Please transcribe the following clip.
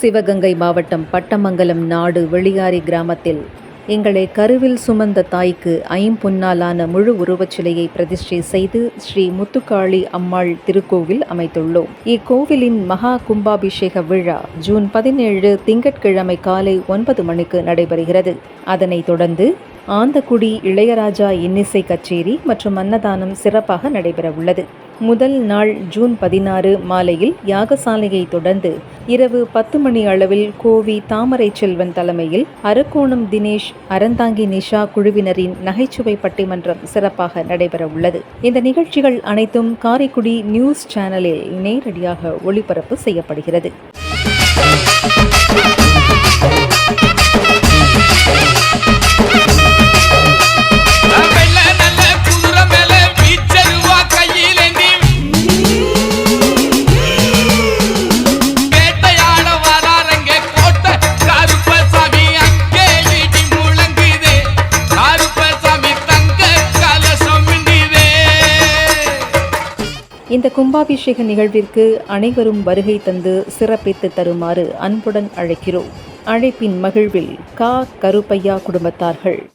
சிவகங்கை மாவட்டம் பட்டமங்கலம் நாடு வெளியாரி கிராமத்தில் எங்களை கருவில் சுமந்த தாய்க்கு ஐம்பொன்னாலான முழு உருவச் சிலையை பிரதிஷ்டை செய்து ஸ்ரீ முத்துக்காளி அம்மாள் திருக்கோவில் அமைத்துள்ளோம். இக்கோவிலின் மகா கும்பாபிஷேக விழா ஜூன் பதினேழு திங்கட்கிழமை காலை ஒன்பது மணிக்கு நடைபெறுகிறது. அதனைத் தொடர்ந்து ஆந்தக்குடி இளையராஜா இன்னிசை கச்சேரி மற்றும் அன்னதானம் சிறப்பாக நடைபெற உள்ளது முதல் நாள் ஜூன் பதினாறு மாலையில் யாகசாலையை தொடர்ந்து இரவு பத்து மணி அளவில் கோவி தாமரை செல்வன் தலைமையில் அரக்கோணம் தினேஷ் அறந்தாங்கி நிஷா குழுவினரின் நகைச்சுவை பட்டிமன்றம் சிறப்பாக நடைபெற உள்ளது. இந்த நிகழ்ச்சிகள் அனைத்தும் காரைக்குடி நியூஸ் சேனலில் நேரடியாக ஒளிபரப்பு செய்யப்படுகிறது. இந்த கும்பாபிஷேக நிகழ்விற்கு அனைவரும் வருகை தந்து சிறப்பித்து தருமாறு அன்புடன் அழைக்கிறோம். அழைப்பின் மகிழ்வில் கா கருப்பையா குடும்பத்தார்கள்.